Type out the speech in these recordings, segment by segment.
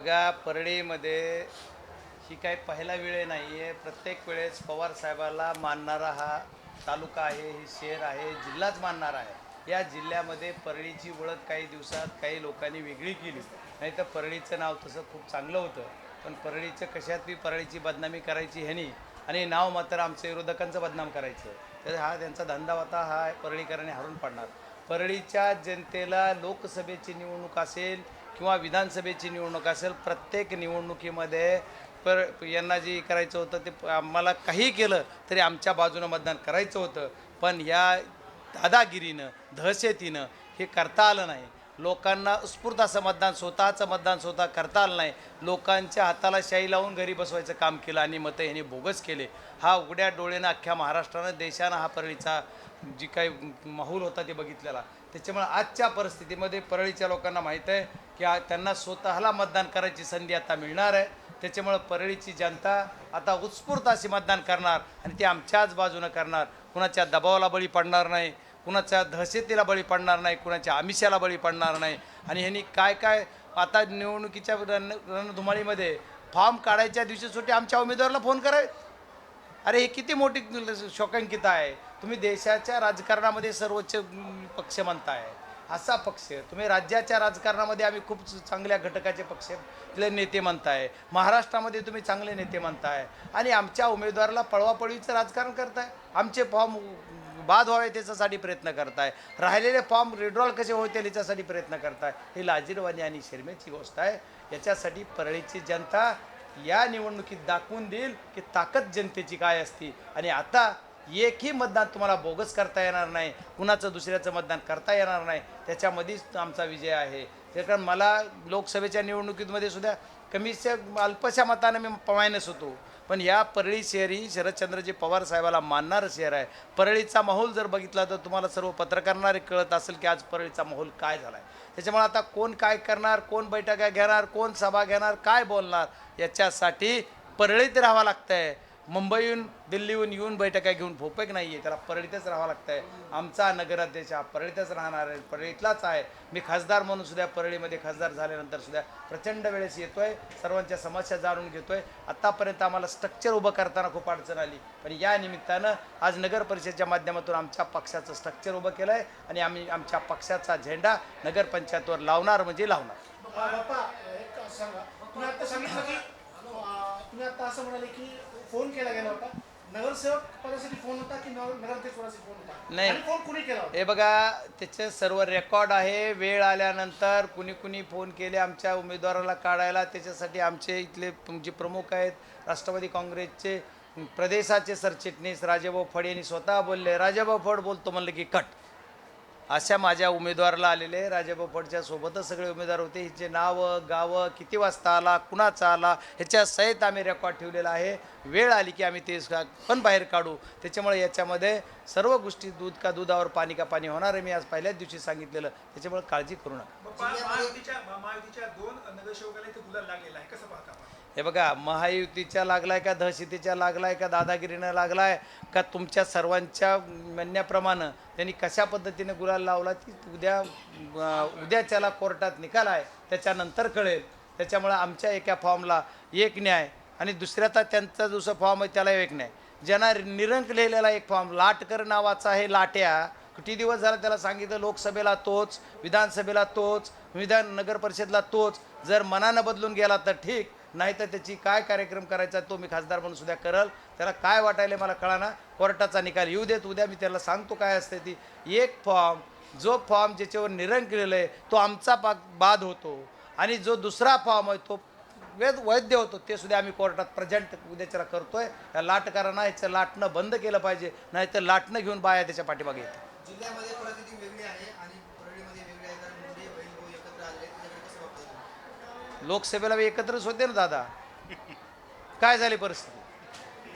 बघा परळीमध्ये ही काही पहिला वेळ नाही आहे प्रत्येक वेळेस पवार साहेबाला मानणारा हा तालुका आहे हे शहर आहे जिल्हाच मानणारा आहे. या जिल्ह्यामध्ये परळीची ओळख काही दिवसात काही लोकांनी वेगळी केली. नाही तर परळीचं नाव तसं खूप चांगलं होतं. पण परळीचं कशात बी परळीची बदनामी करायची ह्यानी आणि नाव मात्र आमच्या विरोधकांचं बदनाम करायचं. तर हा त्यांचा धंदा होता हा परळीकरांनी हरून पडणार. परळीच्या जनतेला लोकसभेची निवडणूक असेल किंवा विधानसभेची निवडणूक असेल प्रत्येक निवडणुकीमध्ये पर यांना जे करायचं होतं ते आम्हाला काही केलं तरी आमच्या बाजूनं मतदान करायचं होतं. पण या दादागिरीनं दहशतीनं हे करता आलं नाही. लोकांना उत्स्फूर्त असं मतदान स्वतःचं मतदान स्वतः करता आलं नाही. लोकांच्या हाताला शाई लावून घरी बसवायचं काम केलं आणि मतं ह्यांनी बोगस केले. हा उघड्या डोळ्यानं अख्ख्या महाराष्ट्रानं देशानं हा परळीचा जी काही माहोल होता ते बघितलेला. त्याच्यामुळे आजच्या परिस्थितीमध्ये परळीच्या लोकांना माहीत आहे की त्यांना स्वतःला मतदान करायची संधी आता मिळणार आहे. त्याच्यामुळं परळीची जनता आता उत्स्फूर्त अशी मतदान करणार आणि ते आमच्याच बाजूनं करणार. कुणाच्या दबावाला बळी पडणार नाही. कुणाच्या दहशतीला बळी पडणार नाही कुणाच्या आमिषाला बळी पडणार नाही. आणि ह्यांनी काय काय आता निवडणुकीच्या रण रणधुमाळीमध्ये फॉर्म काढायच्या दिवशी सुट्टी आमच्या उमेदवाराला फोन कराय अरे हे किती मोठी शोकांकिता आहे. तुम्ही देशाच्या राजकारणामध्ये सर्वोच्च पक्ष म्हणताय. असा पक्ष. तुम्ही राज्याच्या राजकारणामध्ये आम्ही खूप चांगल्या घटकाचे पक्ष नेते म्हणताय. महाराष्ट्रामध्ये तुम्ही चांगले नेते म्हणताय. आणि आमच्या उमेदवाराला पळवापळवीचं राजकारण करताय. आमचे फॉर्म बाद व्हावे त्याच्यासाठी प्रयत्न करताय. राहिलेले फॉर्म रिड्रॉल कसे होतील याच्यासाठी प्रयत्न करताय. ही लाजीरवाणी आणि शर्मेची गोष्ट आहे. याच्यासाठी परळीची जनता या निवडणुकीत दाखवून देईल की ताकद जनतेची काय असती. आणि आता एकही मतदान तुम्हाला बोगस करता येणार नाही. कुणाचं दुसऱ्याचं मतदान करता येणार नाही. त्याच्यामध्येच आमचा विजय आहे. कारण मला लोकसभेच्या निवडणुकीमध्ये सुद्धा कमीच्या अल्पशा मताने मी मायनस होतो. पण या परळी शहर ही शरदचंद्रजी पवार साहेबाला मानणारं शहर आहे. परळीचा माहोल जर बघितला तर तुम्हाला सर्व पत्रकारांना कळत असेल की आज परळीचा माहोल काय झाला आहे त्याच्यामुळे आता कोण काय करणार कोण बैठका घेणार कोण सभा घेणार काय बोलणार याच्यासाठी परळीत राहावं लागतं आहे मुंबईहून दिल्लीहून येऊन बैठका घेऊन भोपेक नाही आहे त्याला परळीतच राहावं लागतं आहे आमचा नगराध्यक्ष हा परळीतच राहणार आहे. परळीतलाच आहे. मी खासदार म्हणून सुद्धा परळीमध्ये खासदार झाल्यानंतर सुद्धा प्रचंड वेळेस येतोय. सर्वांच्या समस्या जाणून घेतोय. आत्तापर्यंत आम्हाला स्ट्रक्चर उभं करताना खूप अडचण आली. पण या निमित्तानं आज नगर परिषदेच्या माध्यमातून आमच्या पक्षाचं स्ट्रक्चर उभं केलं आहे आणि आम्ही आमच्या पक्षाचा झेंडा नगरपंचायतवर लावणार म्हणजे लावणार. सांगा. तुम्ही आता सांगितलं की? तुम्ही आता असं म्हणाले की फोन केला गेला होता. नगरसेवक पदासाठी फोन होता की नगर नगराध्यक्ष पदासाठी फोन होता? नाही. आणि फोन कुणी केला होता? हे बघा त्याचे सर्व रेकॉर्ड आहे. वेळ आल्यानंतर कुणी कुणी फोन केले आमच्या उमेदवाराला काढायला. त्याच्यासाठी आमचे इथले जे प्रमुख आहेत राष्ट्रवादी काँग्रेसचे प्रदेशाचे सरचिटणीस राजेभाऊ फड यांनी स्वतः बोलले. राजेभाऊ फड बोलतो म्हणलं की कट अशा माझ्या उमेदवाराला आलेले राजेभाऊ फडच्या सोबतच सगळे उमेदवार होते. हिचे नावं गावं किती वाजता आला कुणाचा आला ह्याच्या सहित आम्ही रेकॉर्ड ठेवलेला आहे. वेळ आली की आम्ही ते पण बाहेर काढू. त्याच्यामुळे याच्यामध्ये सर्व गोष्टी दूध का दुधावर पाणी का पाणी होणार आहे मी आज पहिल्याच दिवशी सांगितलेलं. त्याच्यामुळे काळजी करू नका. महायुतीच्या दोन नगरसेवकाला लागलेला आहे. कसं पाहता हे बघा महायुतीच्या लागलाय का दहशतीच्या लागलाय का दादागिरीनं लागलाय का तुमच्या सर्वांच्या म्हणण्याप्रमाणे त्यांनी कशा पद्धतीने गुलाल लावला ती उद्या उद्या उद्याच्याला कोर्टात निकाल आहे त्याच्यानंतर कळेल. त्याच्यामुळे आमच्या एका फॉर्मला एक न्याय आणि दुसऱ्याचा त्यांचा दुसरा फॉर्म आहे त्याला एक न्याय. ज्यांना निरंक लिहिलेला एक फॉर्म लाटकर नावाचा आहे लाट्या किती दिवस झाला त्याला सांगितलं लोकसभेला तोच विधानसभेला तोच विधान नगर परिषदला तोच जर मनानं बदलून गेला तर ठीक. नाहीतर त्याची काय कार्यक्रम करायचा तो मी खासदार म्हणून सुद्धा करल त्याला काय वाटायला मला कळाना. कोर्टाचा निकाल येऊ देत उद्या मी त्याला सांगतो काय असते ती. एक फॉर्म जो फॉर्म ज्याच्यावर निरंकलेला आहे तो आमचा पा बाद होतो. आणि जो दुसरा फॉर्म आहे तो वेद वैद्य होतो ते सुद्धा आम्ही कोर्टात प्रेझेंट उद्याच्याला करतोय. या लाटकारांना याचं लाटणं बंद केलं पाहिजे. नाहीतर लाटणं घेऊन बाया त्याच्या पाठीमागे येते जिल्ह्यामध्ये परिस्थिती वेगळी आहे. लोकसभेला एकत्रच होते ना दादा. काय झाली परिस्थिती?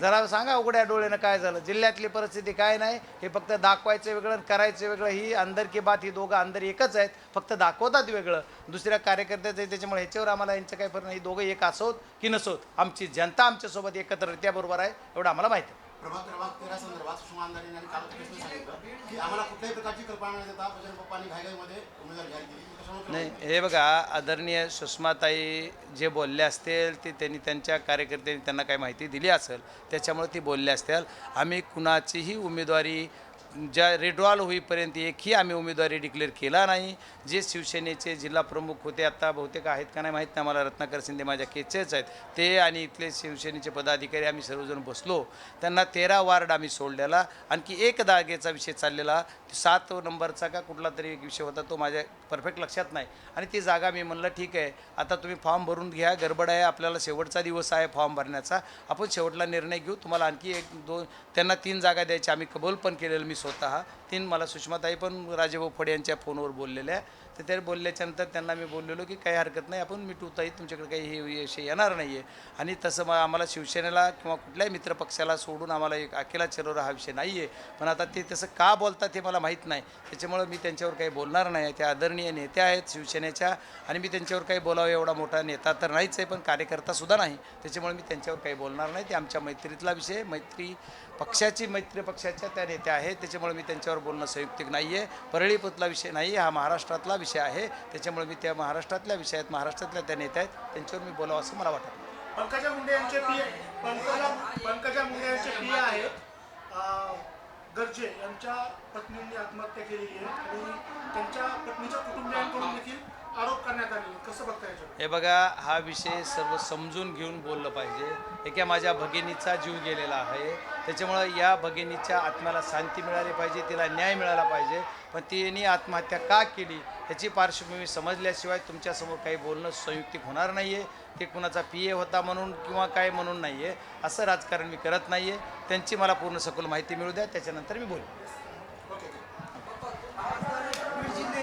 जरा सांगा उघड्या डोळ्यानं काय झालं? जिल्ह्यातली परिस्थिती काय नाही? हे फक्त दाखवायचं वेगळं आणि करायचं वेगळं. ही अंदर की बात ही दोघं अंदर एकच आहेत. फक्त दाखवतात वेगळं. दुसऱ्या कार्यकर्त्याचं आहे, त्याच्यामुळे ह्याच्यावर आम्हाला यांचं काही फरक नाही. दोघं एक असोत की नसोत. आमची जनता आमच्यासोबत एकत्र त्याबरोबर आहे एवढं आम्हाला माहिती आहे. प्रभाग क्रमांक तेरा संदर्भात सुषमा अंधारे यांनी काल प्रेसमध्ये सांगितलं की आम्हाला कुठल्याही प्रकारची कल्पना न देता बजरंग पप्पांनी घाईघाईमध्ये उमेदवार जाहीर केली. नाही हे बघा आदरणीय सुषमाताई जे बोलले असतील ते त्यांनी त्यांच्या कार्यकर्त्यांनी त्यांना काही माहिती दिली असेल त्याच्यामुळे ती बोलले असतील. आम्ही कुणाचीही उमेदवारी ज्या रेडवॉल होईपर्यंत एकही आम्ही उमेदवारी डिक्लेअर केला नाही. जे शिवसेनेचे जिल्हा प्रमुख होते आत्ता बहुतेक आहेत का नाही माहीत नाही. मला रत्नाकर शिंदे माझ्या केचेच आहेत. ते आणि इथले शिवसेनेचे पदाधिकारी आम्ही सर्वजण बसलो. त्यांना तेरा वार्ड आम्ही सोडलेला. आणखी एक जागेचा विषय चाललेला. सात नंबरचा का कुठला तरी एक विषय होता तो माझ्या परफेक्ट लक्षात नाही. आणि ती जागा मी म्हणलं ठीक आहे आता तुम्ही फॉर्म भरून घ्या गडबड आहे आपल्याला शेवटचा दिवस आहे फॉर्म भरण्याचा आपण शेवटला निर्णय घेऊ तुम्हाला आणखी एक दोन त्यांना तीन जागा द्यायच्या आम्ही कबूल पण केलेलं मी स्वतः तीन मला सुषमाताई पण राजेभाऊ फडे यांच्या फोनवर बोललेल्या तर ते बोलल्याच्यानंतर त्यांना मी बोललेलो की काही हरकत नाही आपण मिटवताही तुमच्याकडे काही हे विषय येणार नाही आहे आणि तसं मग आम्हाला शिवसेनेला किंवा कुठल्याही मित्रपक्षाला सोडून आम्हाला एक अकेला चरवर हा विषय नाही आहे पण आता ते तसं का बोलतात हे मला माहीत नाही. त्याच्यामुळं मी त्यांच्यावर काही बोलणार नाही. ते आदरणीय नेते आहेत शिवसेनेच्या आणि मी त्यांच्यावर काही बोलावं एवढा मोठा नेता तर नाहीच आहे पण कार्यकर्तासुद्धा नाही. त्याच्यामुळे मी त्यांच्यावर काही बोलणार नाही. ते आमच्या मैत्रीतला विषय मैत्री पक्षाची मैत्री पक्षाच्या त्या नेत्या आहेत. त्याच्यामुळे मी त्यांच्यावर बोलणं संयुक्तिक नाही आहे परळीपुतला विषय नाही हा महाराष्ट्रातला विषय आहे. त्याच्यामुळे मी त्या महाराष्ट्रातल्या विषयात महाराष्ट्रातल्या त्या नेत्या आहेत त्यांच्यावर मी बोलावं असं मला वाटतं. पंकजा मुंडे यांचे पी पंकजा पंकजा मुंडे यांचे पी आहेत. गरजे यांच्या पत्नींनी आत्महत्या केलेली आहे. आणि त्यांच्या पत्नीच्या कुटुंबियांकडून देखील आरोप करण्यात आले कसं बघता हे बघा हा विषय सर्व समजून घेऊन बोललं पाहिजे. एका माझ्या भगिनीचा जीव गेलेला आहे. त्याच्यामुळं या भगिनीच्या आत्म्याला शांती मिळाली पाहिजे तिला न्याय मिळाला पाहिजे. पण तिने आत्महत्या का केली ह्याची पार्श्वभूमी समजल्याशिवाय तुमच्यासमोर काही बोलणं संयुक्तिक होणार नाही आहे ते कुणाचा पी ए होता म्हणून किंवा काय म्हणून नाही आहे असं राजकारण मी करत नाही आहे त्यांची मला पूर्ण सखोल माहिती मिळू द्या. त्याच्यानंतर मी बोलेन.